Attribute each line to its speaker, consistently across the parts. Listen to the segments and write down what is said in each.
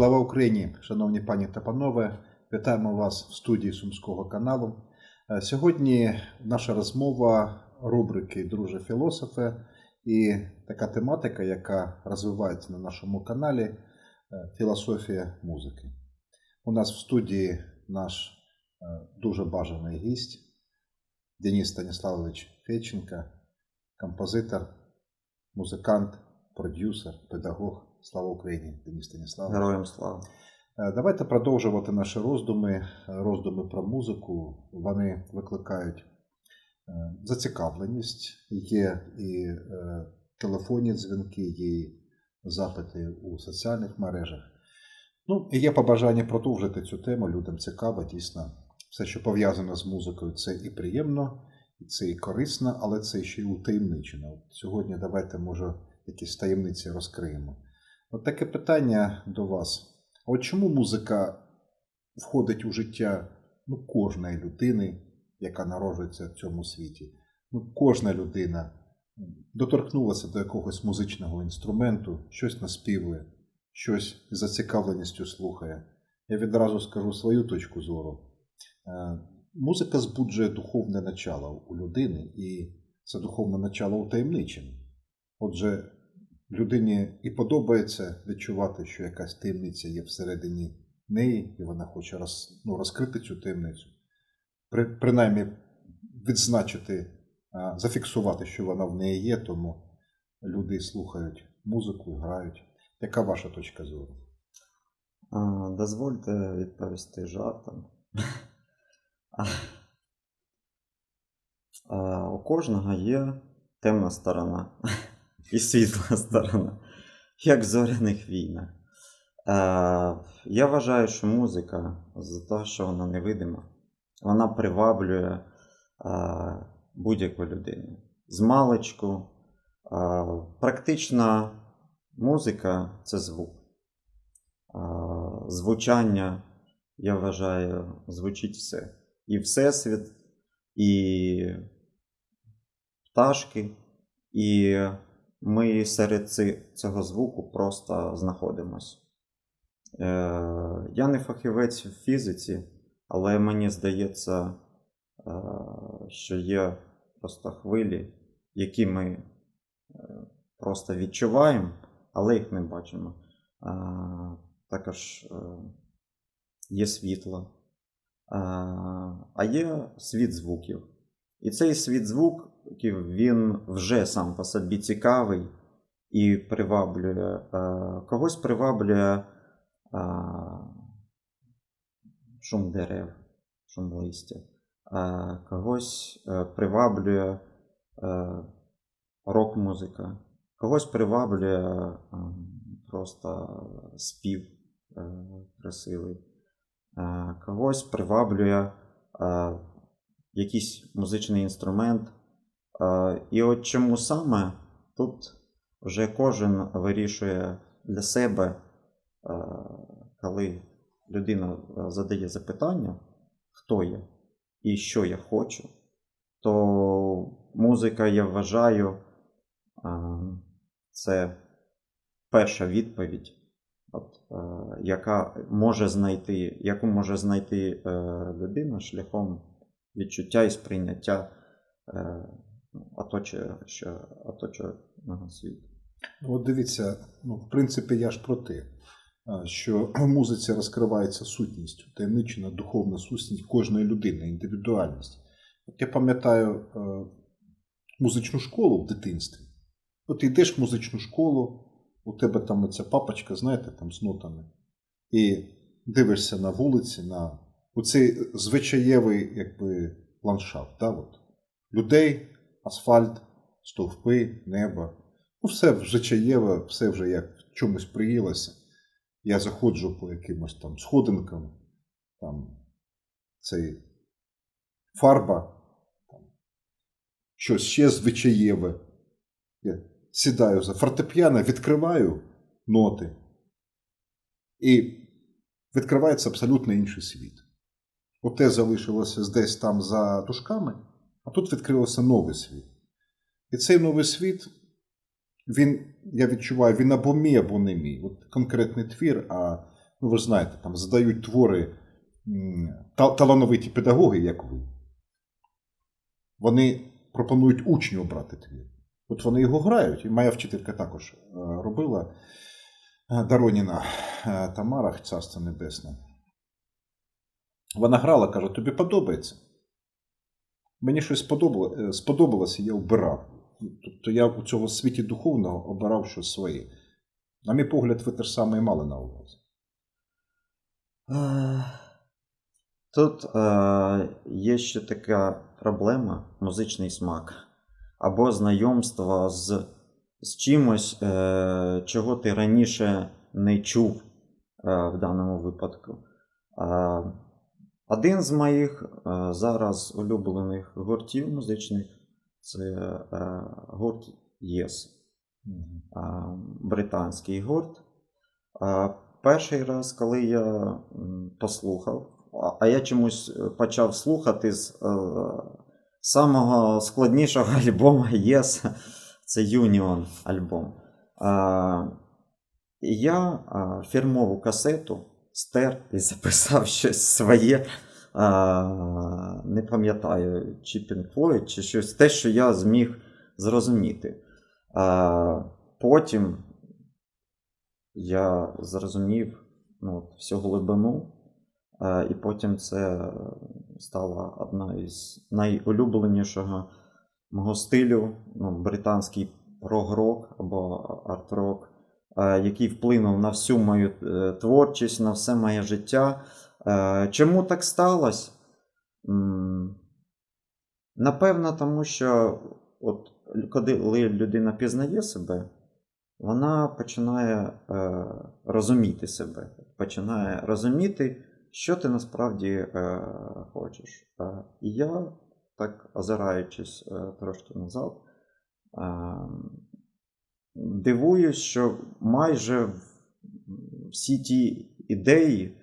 Speaker 1: Слава Україні, шановні пані та панове, вітаємо вас в студії Сумського каналу. Е, Сьогодні наша розмова рубрики Друже філософе і така тематика, яка розвивається на нашому каналі е, Філософія музики. У нас в студії наш е, дуже бажаний гість Денис Станіславович Феченко, композитор, музикант, продюсер, педагог. Слава Україні, Денис Станіславович.
Speaker 2: Героям слава.
Speaker 1: Е, Давайте продовжувати наші роздуми, роздуми про музику. Вони викликають е, зацікавленість. Є і е, телефонні дзвінки, є і запити у соціальних мережах. Ну, і є побажання продовжити цю тему. Людям цікаво, дійсно. Все, що пов'язане з музикою, це і приємно, і це і корисно, але це ще й утаємничено. Сьогодні давайте, може, якісь таємниці розкриємо. От таке питання до вас. А От чому музика входить у життя ну, кожної людини, яка народжується в цьому світі? Ну, кожна людина доторкнулася до якогось музичного інструменту, щось наспівує, щось з зацікавленістю слухає. Я відразу скажу свою точку зору. Е, Музика збуджує духовне начало у людини, і це духовне начало утаємничене. Отже, людині і подобається відчувати, що якась таємниця є всередині неї, і вона хоче роз, ну, розкрити цю таємницю, При, принаймні відзначити, а, зафіксувати, що вона в неї є, тому люди слухають музику, грають. Яка ваша точка зору?
Speaker 2: А, Дозвольте відповісти жартом. У кожного є темна сторона і світла сторона, як в зоряних війнах. Я вважаю, що музика, за те, що вона невидима, вона приваблює будь-яку людину. З маличку. А, Практично музика це звук. Звучання, я вважаю, звучить все. І Всесвіт, і пташки, і ми серед цього звуку просто знаходимося. Е, Я не фахівець в фізиці, але мені здається, е, що є просто хвилі, які ми е, просто відчуваємо, але їх не бачимо. Також є світло, а, є світ звуків. І цей світ звуків він вже сам по собі цікавий і приваблює е, когось приваблює шум дерев, шум листя, когось е, приваблює е, рок-музика, когось приваблює е, просто спів е, красивий, е, когось приваблює е, якийсь музичний інструмент. Е, І от чому саме? Тут вже кожен вирішує для себе, е, коли людина е, задає запитання, хто я і що я хочу, то музика, я вважаю, це перша відповідь, от, яка може знайти, яку може знайти людина шляхом відчуття і сприйняття е, оточуючого оточуючого світу.
Speaker 1: Ну, От дивіться, ну, в принципі, я ж про те, що в музиці розкривається сутність, таємничена духовна сутність кожної людини, індивідуальність. Я пам'ятаю е, музичну школу в дитинстві. От йдеш в музичну школу, у тебе там оця папочка, знаєте, там з нотами, і дивишся на вулиці, на оцей звичаєвий якби, ландшафт. Да, от. Людей, асфальт, стовпи, небо. Ну, все звичаєве, все вже як в чомусь приїлося. Я заходжу по якимось там сходинкам, там цей фарба, там, щось ще звичаєве. Я сідаю за фортепіано, відкриваю ноти, і відкривається абсолютно інший світ. Оте залишилося десь там за дужками, а тут відкрився новий світ. І цей новий світ, він, я відчуваю, він або мій, або не мій. От конкретний твір, а ну ви знаєте, там задають твори та- талановиті педагоги, як ви. Вони пропонують учню обрати твір. От вони його грають, і моя вчителька також е, робила е, Дароніна е, Тамара, царство небесне. Вона грала, каже, тобі подобається. Мені щось сподобало, е, сподобалося, я обирав. Тобто я у цього світі духовного обирав щось своє. На мій погляд, ви те ж саме і мали на увазі.
Speaker 2: Е, Тут е, є ще така проблема музичний смак. Або знайомство з, з чимось, е, чого ти раніше не чув е, в даному випадку. Е, один з моїх е, зараз улюблених гуртів музичних це е, гурт Yes британський гурт. Перший раз, коли я послухав, а- я чомусь е, почав слухати з е, самого складнішого альбому Yes, це Union альбом. Я фірмову касету стер і записав щось своє. А, не пам'ятаю, чи Pink чи щось те, що я зміг зрозуміти. А, потім я зрозумів ну, всю глибину, а, і потім це стала одна із найулюбленішого мого стилю, ну, британський прог-рок або арт-рок, який вплинув на всю мою е, творчість, на все моє життя. Е, Чому так сталося? Напевно, тому що от коли людина пізнає себе, вона починає е, розуміти себе, починає розуміти, що ти насправді е, хочеш. Е, і я, так озираючись е, трошки назад, е, дивуюсь, що майже всі ті ідеї,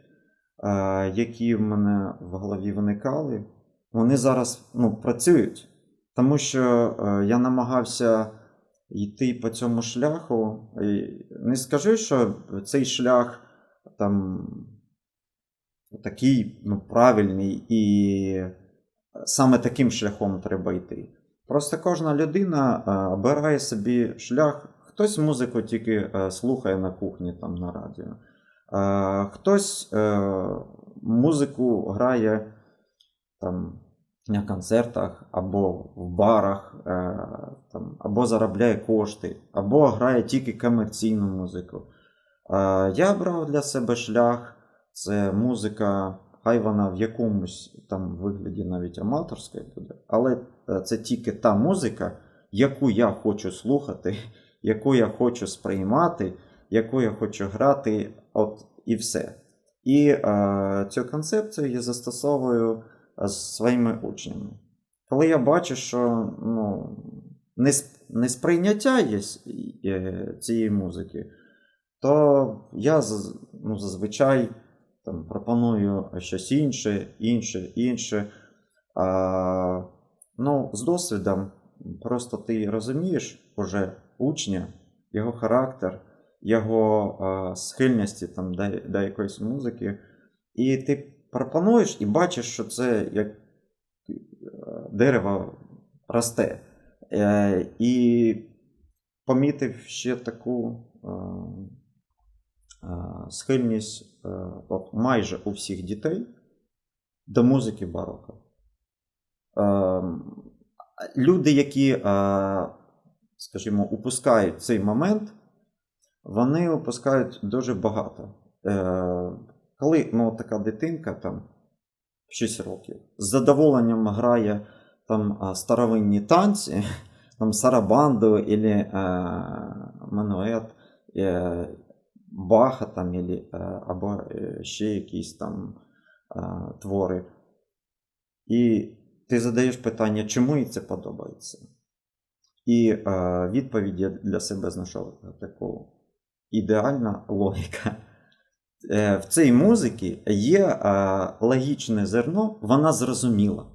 Speaker 2: е, які в мене в голові виникали, вони зараз ну, працюють. Тому що е, я намагався йти по цьому шляху. І не скажу, що цей шлях там такий ну, правильний, і саме таким шляхом треба йти. Просто кожна людина е, обирає собі шлях. Хтось музику тільки е, слухає на кухні там на радіо. Е, Хтось е, музику грає там на концертах, або в барах, там, або заробляє кошти, або грає тільки комерційну музику. Я брав для себе шлях, це музика, хай вона в якомусь там вигляді навіть аматорська буде, але це тільки та музика, яку я хочу слухати, яку я хочу сприймати, яку я хочу грати, от і все. І е, цю концепцію я застосовую з своїми учнями. Коли я бачу, що ну, несприйняття є е, цієї музики, то я ну, зазвичай там, пропоную щось інше, інше, інше. А, ну, з досвідом просто ти розумієш уже учня, його характер, його схильності там, до, до якоїсь музики, і ти пропонуєш і бачиш, що це як е, дерево росте. Е, І помітив ще таку е, е, схильність е, от майже у всіх дітей до музики бароко. Е, Люди, які, е, скажімо, упускають цей момент, вони упускають дуже багато. Е, Коли ну, така дитинка там 6 років з задоволенням грає там старовинні танці, там сарабанду или е, манует, е, Баха там, е, або ще якісь там твори. І ти задаєш питання, чому їй це подобається? І е, відповідь я для себе знайшов таку ідеальна логіка. Е, в цій музиці є е, логічне зерно, вона зрозуміла.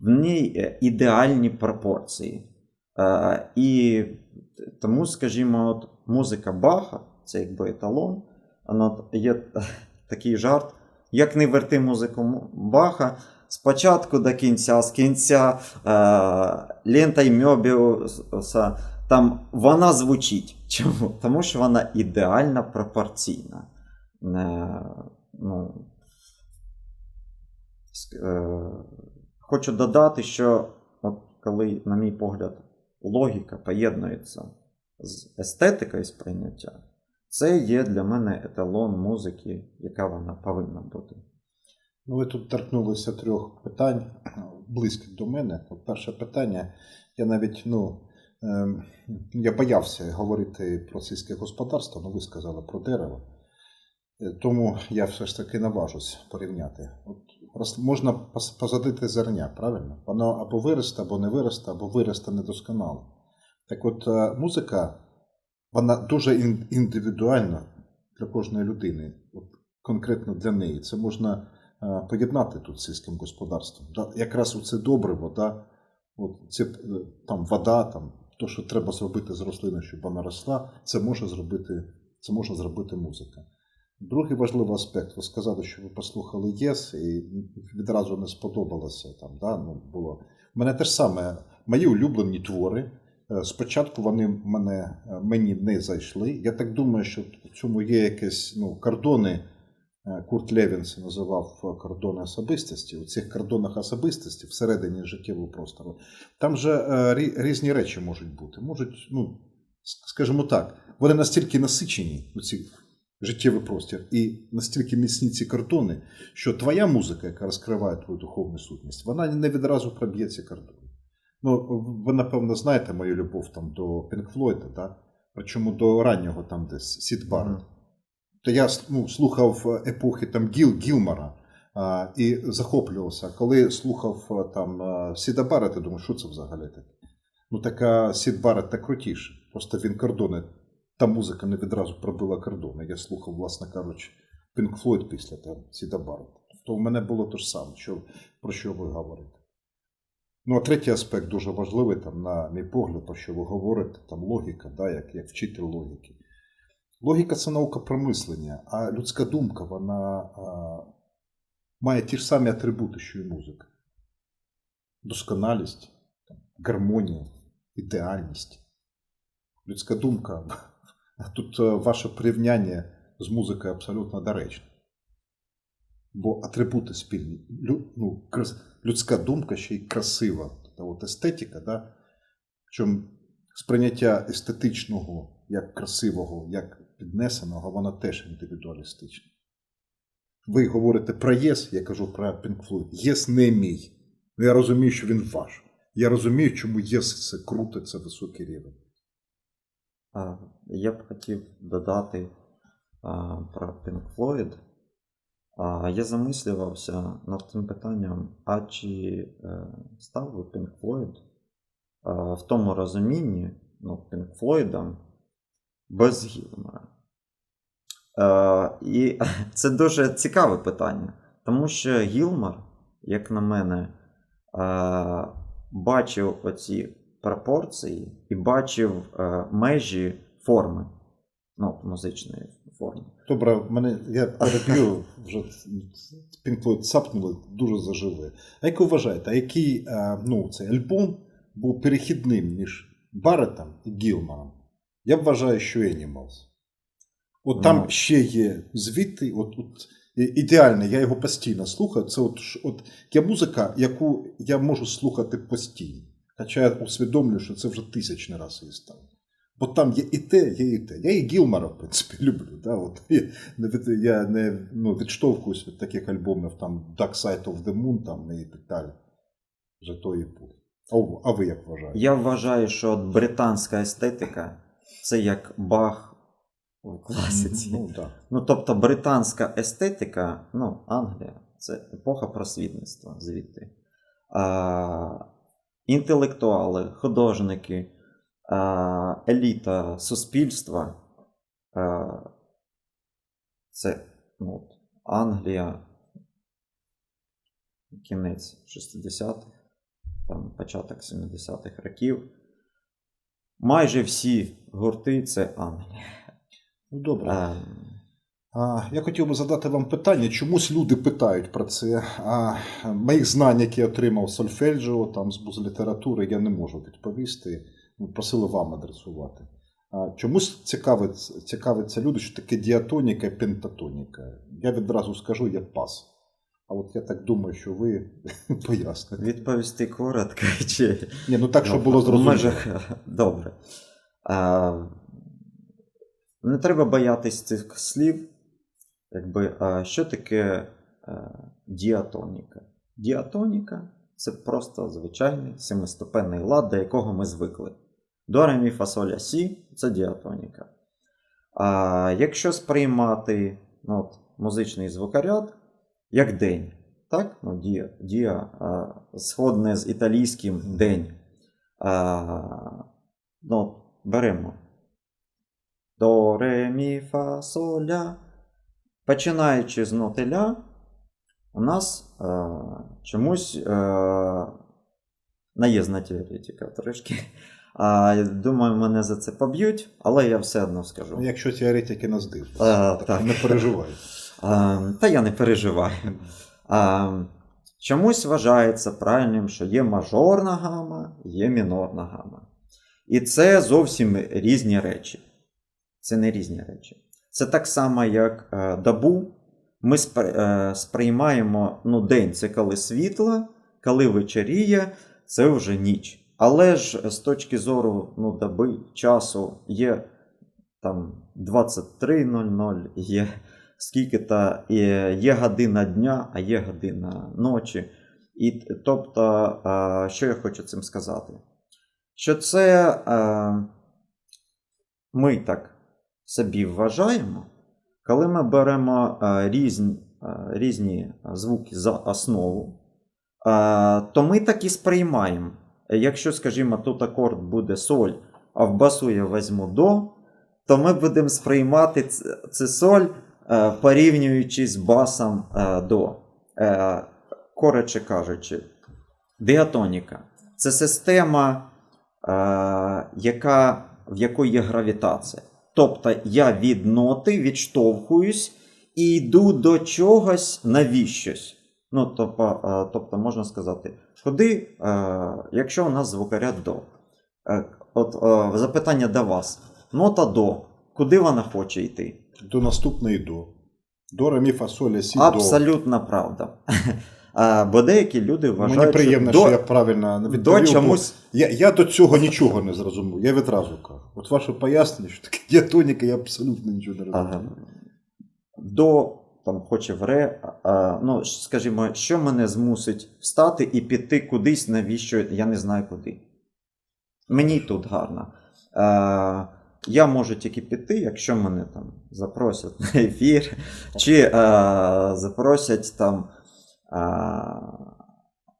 Speaker 2: В ній е, ідеальні пропорції. Е, І тому, скажімо, от музика Баха, це якби еталон, вона є такий жарт. Як не верти музику Баха, спочатку до кінця, з кінця е, лента й Мьобіуса, там вона звучить. Чому? Тому що вона ідеально пропорційна. Е, ну, е, хочу додати, що от коли, на мій погляд, логіка поєднується з естетикою сприйняття, це є для мене еталон музики, яка вона повинна бути.
Speaker 1: Ну, ви тут торкнулися трьох питань, близьких до мене. Перше питання, я навіть, ну, ем, я боявся говорити про сільське господарство, але ви сказали про дерево. Е, Тому я все ж таки наважусь порівняти. От можна посадити зерня, правильно? Воно або виросте, або не виросте, або виросте недосконало. Так от е, музика, вона дуже індивідуальна для кожної людини, от конкретно для неї. Це можна поєднати тут сільським господарством. Да? Якраз оце добриво, да? от це, е, там вода, там, то, що треба зробити з рослини, щоб вона росла, це може зробити, це може зробити музика. Другий важливий аспект, ви сказали, що ви послухали ЄС і відразу не сподобалося. Там, да? ну, було. У мене те ж саме, мої улюблені твори. е, Спочатку вони мене, е, мені не зайшли. Я так думаю, що в цьому є якісь ну, кордони. Е, Курт Левін це називав е, кордони особистості. У цих кордонах особистості всередині життєвого простору. Там же е, різні речі можуть бути. Можуть, ну, скажімо так, вони настільки насичені у ці життєвий простір, і настільки міцні ці кордони, що твоя музика, яка розкриває твою духовну сутність, вона не відразу проб'є ці кордони. Ну, ви, напевно, знаєте мою любов там до Пінк Флойда, да? причому до раннього там десь Сід Барретт. То я ну, слухав епохи там Гіл Гілмара а, і захоплювався. Коли слухав а, там а, Сіда Баррета, думаю, що це взагалі таке? Ну, така Сід Баррет так крутіше. Просто він кордони, та музика не відразу пробила кордони. Я слухав, власне кажучи, Пінк Флойд після там, Сіда Баррета. Тобто в мене було те ж саме, що, про що ви говорите. Ну, а третій аспект дуже важливий, там, на мій погляд, про що ви говорите, там логіка, да, як, як вчитель логіки. Логіка це наука про мислення, а людська думка вона а, має ті ж самі атрибути, що і музика: досконалість, гармонія, ідеальність. Людська думка. Тут е, ваше порівняння з музикою абсолютно доречне. Бо атрибути спільні. Лю, ну, людська думка ще й красива. Та от естетика, да? Причому сприйняття естетичного як красивого, як піднесеного, вона теж індивідуалістична. Ви говорите про єс, я кажу про Pink Floyd. Єс не мій. Ну, я розумію, що він ваш. Я розумію, чому єс це круто, це високий рівень.
Speaker 2: Я б хотів додати про Pink Floyd. Я замислювався над тим питанням, а чи е, став би Pink Floyd в тому розумінні, ну, Pink Floyd без Гілмора. Е, І це дуже цікаве питання, тому що Гілмор, як на мене, е, бачив оці пропорції і бачив е, межі форми, ну, музичної форми.
Speaker 1: Добре, мене я переб'ю вже Pink цапнули дуже заживе. А як ви вважаєте, а який е, ну, цей альбом був перехідним між Барретом і Гілмором? Я вважаю, що Animals. От там
Speaker 2: Ну.
Speaker 1: ще є звідти, от, от і- ідеально, я його постійно слухаю. Це от, от є музика, яку я можу слухати постійно. Хоча я усвідомлюю, що це вже тисячний раз її став. Бо там є і те, є і те. Я і Гілмара, в принципі, люблю. Да? От, я, не я не ну, відштовхуюсь від таких альбомів, там Dark Side of the Moon там, і так далі. Вже тої епохи. А, а ви як вважаєте?
Speaker 2: Я вважаю, що британська естетика це як Бах в класиці.
Speaker 1: Ну, так.
Speaker 2: Ну, тобто британська естетика, ну, Англія, це епоха просвітництва звідти. А, інтелектуали, художники, а, еліта суспільства. А, це ну, от, Англія, кінець 60-х, там, початок 70-х років. Майже всі гурти це Англія.
Speaker 1: Ну добре. А, Я хотів би задати вам питання, чомусь люди питають про це. А моїх знань, які я отримав з сольфеджіо, там з літератури, я не можу відповісти. Просили вам адресувати. А чомусь цікавить, цікавиться люди, що таке діатоніка і пентатоніка. Я відразу скажу, я пас. А от я так думаю, що ви поясните.
Speaker 2: Відповісти коротко чи.
Speaker 1: Ні, ну так, щоб було
Speaker 2: в
Speaker 1: зрозуміло.
Speaker 2: межах- Добре. А, не треба боятись цих слів. Якби, а, що таке е, діатоніка? Діатоніка це просто звичайний семиступенний лад, до якого ми звикли. До ре, мі, фа, сі це діатоніка. А якщо сприймати ну, от, музичний звукоряд як день, так? Ну, дія, дія а, сходне з італійським день. А, ну, беремо. До, ре, мі, фа, ля. Починаючи з ноти ля, у нас е, чомусь е, наїзна теоретика трошки. А, думаю, мене за це поб'ють, але я все одно скажу.
Speaker 1: Якщо теоретики нас дивляться, так,
Speaker 2: так.
Speaker 1: не переживай.
Speaker 2: Та я не переживаю. Чомусь вважається правильним, що є мажорна гама, є мінорна гама. І це зовсім різні речі. Це не різні речі. Це так само, як е, добу. Ми е, сприймаємо ну, день це коли світло, коли вечеріє, це вже ніч. Але ж з точки зору ну, доби, часу є там 23.00, є скільки-то є, є година дня, а є година ночі. І, тобто, що я хочу цим сказати? Що це ми так собі вважаємо, коли ми беремо різні, різні звуки за основу, то ми так і сприймаємо. Якщо, скажімо, тут акорд буде соль, а в басу я візьму до, то ми будемо сприймати це соль, порівнюючи з басом е, до. Е, Коротше кажучи, діатоніка це система, е, яка, в якої є гравітація. Тобто я від ноти відштовхуюсь і йду до чогось навіщось. Ну, тобто, е, тобто можна сказати, куди, е, якщо у нас звукоряд до. Е, От е, запитання до вас. Нота до. Куди вона хоче йти?
Speaker 1: До наступної до. До ре, мі, фа, соль, сі, до.
Speaker 2: Абсолютно правда. А, бо деякі люди вважають,
Speaker 1: Мені приємно,
Speaker 2: що
Speaker 1: що
Speaker 2: до,
Speaker 1: я правильно
Speaker 2: до
Speaker 1: відповів. бо
Speaker 2: чомусь.
Speaker 1: Я, я до цього нічого не зрозумів. Я відразу кажу. От ваше пояснення, що таке діатоніка, я абсолютно нічого не розумію.
Speaker 2: до там хоче в ре. А, ну, скажімо, що мене змусить встати і піти кудись, навіщо я не знаю куди. Мені тут гарно. А, я можу тільки піти, якщо мене там запросять на ефір, чи а, запросять там а,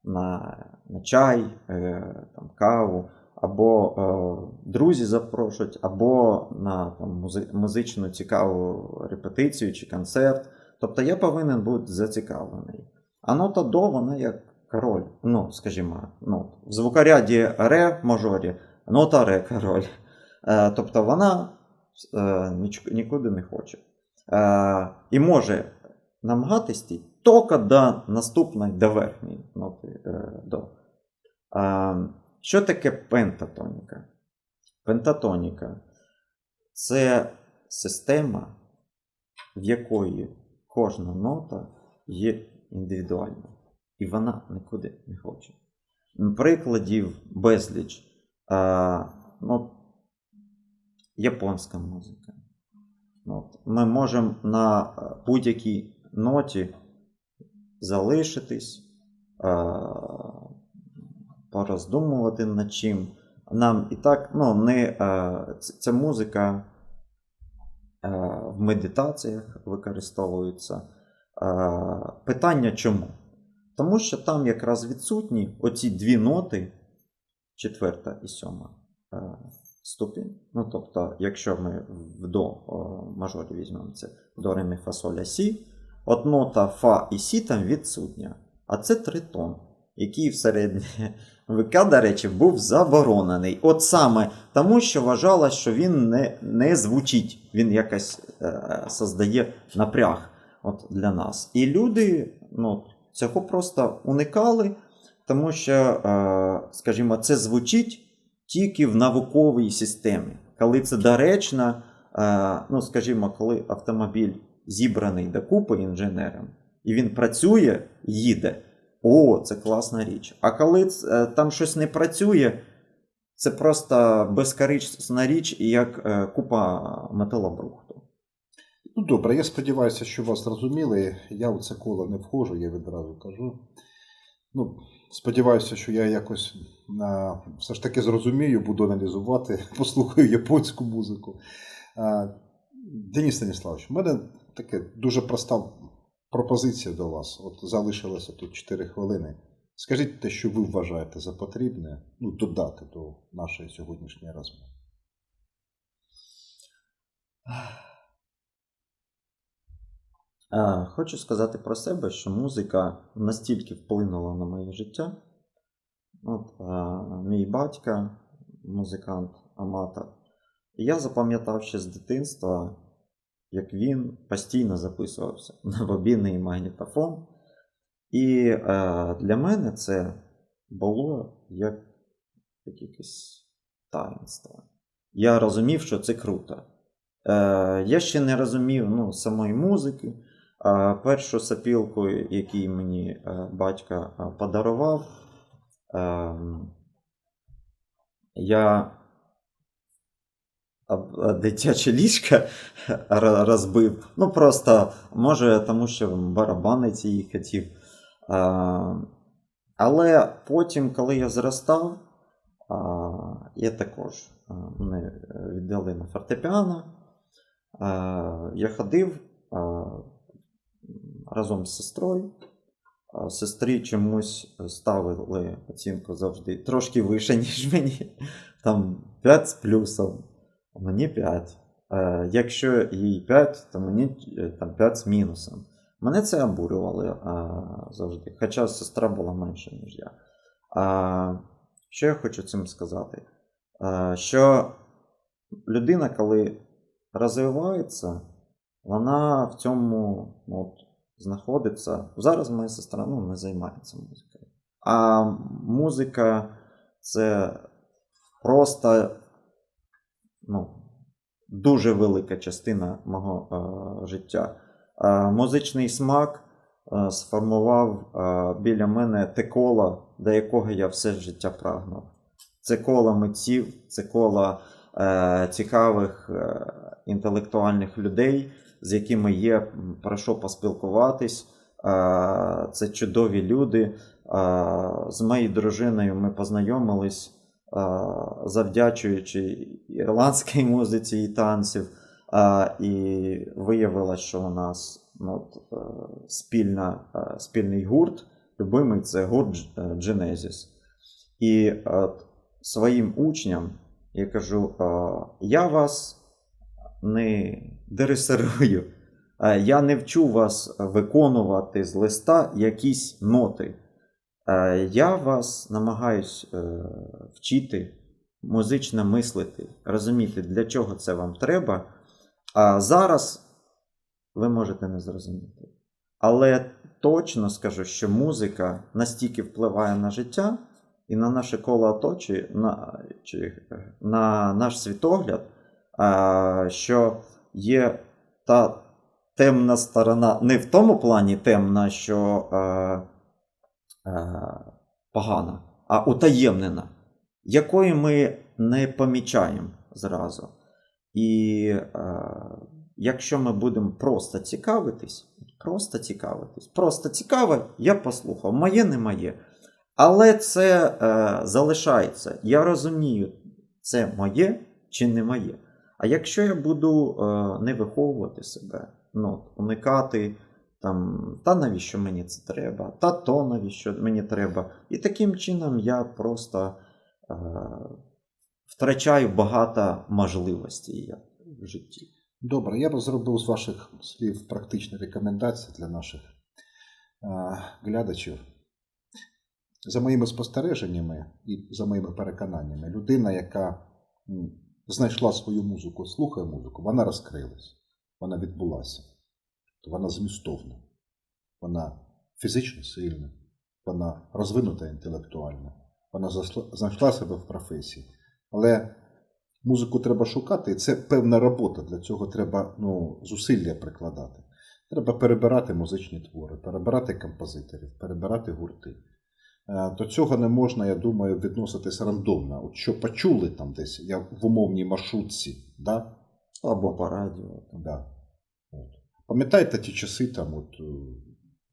Speaker 2: на, на чай, е, там, каву, або е, друзі запрошують, або на там, музи- музичну цікаву репетицію чи концерт. Тобто я повинен бути зацікавлений. А нота до, вона як король. Ну, скажімо, ну, в звукоряді ре мажорі, нота ре король. Е, тобто вона е, нікуди не хоче. Е, і може намагатись тільки до наступної, до верхньої ноти до. Що таке пентатоніка? Пентатоніка це система, в якої кожна нота є індивідуальна, і вона нікуди не хоче. Прикладів безліч. Ну, японська музика. От. Ми можемо на е, будь-якій ноті залишитись, пороздумувати над чим. Нам і так ну, не, ця музика в медитаціях використовується. Питання чому? Тому що там якраз відсутні оці дві ноти, четверта і сьома е, ступінь. Ну, тобто, якщо ми в до мажорі візьмемо це до ре, мі, фа, соль, ля, сі, от нота фа і сі там відсутня. А це тритон. який в середньовека, до речі, був заборонений. От саме тому, що вважалось, що він не, не звучить, він якось е, создає напряг от, для нас. І люди ну, цього просто уникали, тому що, е, скажімо, це звучить тільки в науковій системі. Коли це доречно, е, ну, скажімо, коли автомобіль зібраний докупи інженером, і він працює, їде. О, це класна річ. А коли е, там щось не працює, це просто безкорисна річ, як е, купа металобрухту.
Speaker 1: Ну добре, я сподіваюся, що вас зрозуміли. Я в це коло не входжу, я відразу кажу. Ну, сподіваюся, що я якось все ж таки зрозумію, буду аналізувати, послухаю японську музику. А, Денис Станіславович, у мене таке дуже проста пропозиція до вас. От залишилося тут 4 хвилини. Скажіть те, що ви вважаєте за потрібне, ну, додати до нашої сьогоднішньої розмови.
Speaker 2: Е, Хочу сказати про себе, що музика настільки вплинула на моє життя. От, е, мій батько, музикант, аматор. І я запам'ятав ще з дитинства, як він постійно записувався на бобінний магнітофон. І е, для мене це було як, як якесь таїнство. Я розумів, що це круто. Е, я ще не розумів ну, самої музики. Першу сапілку, яку мені е, батько е, подарував, е, я дитяче ліжко розбив. Ну, просто, може, тому що барабанець її хотів. Е, Але потім, коли я зростав, я також мене віддали на фортепіано. Я ходив разом з сестрою. Сестрі чомусь ставили оцінку завжди трошки вище, ніж мені. Там 5 з плюсом, мені 5. Е, Якщо їй 5, то мені е, там 5 з мінусом. Мене це обурювало завжди. Хоча сестра була менша, ніж я. Що я хочу цим сказати? Що людина, коли розвивається, вона в цьому ну, от, знаходиться. Зараз моя сестра ну, не займається музикою. А музика це просто ну, дуже велика частина мого е, життя. Е, музичний смак е, сформував е, біля мене те коло, до якого я все життя прагнув. Це коло митців, це коло е, цікавих е, інтелектуальних людей, з якими є про що поспілкуватись. Це чудові люди. З моєю дружиною ми познайомились, завдячуючи ірландській музиці і танців. І виявилось, що у нас ну, е, спільна, е, спільний гурт, любимий це гурт е, Genesis. І своїм учням я кажу: я вас не дирисирую, е, я не вчу вас виконувати з листа якісь ноти. Е, Я вас намагаюсь е, вчити музично мислити, розуміти, для чого це вам треба. А зараз ви можете не зрозуміти. Але точно скажу, що музика настільки впливає на життя і на наше коло оточі, на, чи, на наш світогляд, що є та темна сторона, не в тому плані темна, що а, а, погана, а утаємнена, якої ми не помічаємо зразу. І е, якщо ми будемо просто цікавитись, просто цікавитись, просто цікаве, я послухав, моє не моє. Але це е, залишається. Я розумію, це моє чи не моє. А якщо я буду е, не виховувати себе, ну, уникати там, та навіщо мені це треба, та то навіщо мені треба. І таким чином я просто е, втрачаю багато можливостей в житті.
Speaker 1: Добре, я б зробив з ваших слів практичні рекомендації для наших е, глядачів. за моїми спостереженнями і за моїми переконаннями, людина, яка знайшла свою музику, слухає музику, вона розкрилась, вона відбулася, вона змістовна, вона фізично сильна, вона розвинута інтелектуально, вона знайшла себе в професії. Але музику треба шукати, і це певна робота. Для цього треба ну, зусилля прикладати. Треба перебирати музичні твори, перебирати композиторів, перебирати гурти. Е, До цього не можна, я думаю, відноситись рандомно. От що почули там десь, я в умовній маршрутці, да?
Speaker 2: Або по радіо.
Speaker 1: Да. От. Пам'ятаєте ті часи, там, от, е,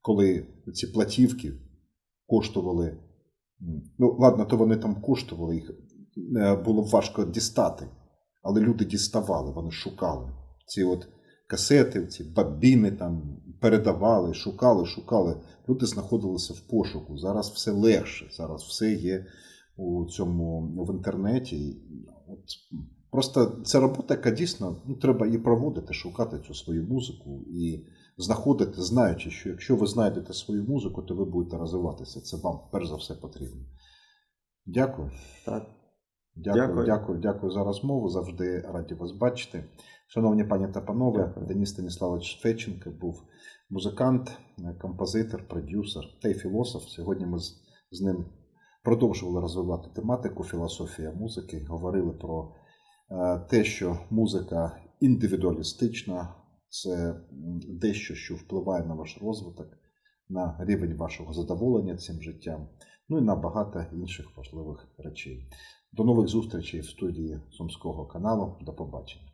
Speaker 1: коли ці платівки коштували. Ну, ладно, то вони там коштували, їх е, було важко дістати, але люди діставали, вони шукали. Ці от касети, ці бабіни там передавали, шукали, шукали. Люди знаходилися в пошуку. Зараз все легше, зараз все є у цьому в інтернеті. От, Просто це робота, яка дійсно ну, треба і проводити, шукати цю свою музику і знаходити, знаючи, що якщо ви знайдете свою музику, то ви будете розвиватися. Це вам перш за все потрібно. Дякую.
Speaker 2: Так.
Speaker 1: Дякую, дякую,
Speaker 2: Дякую.
Speaker 1: дякую, за розмову. Завжди раді вас бачити. Шановні пані та панове. Деніс Станіславович Федченко був музикант, композитор, продюсер та й філософ. Сьогодні ми з, з ним продовжували розвивати тематику філософія музики, говорили про е, те, що музика індивідуалістична, це дещо, що впливає на ваш розвиток, на рівень вашого задоволення цим життям, ну і на багато інших важливих речей. До нових зустрічей в студії Сумського каналу. До побачення.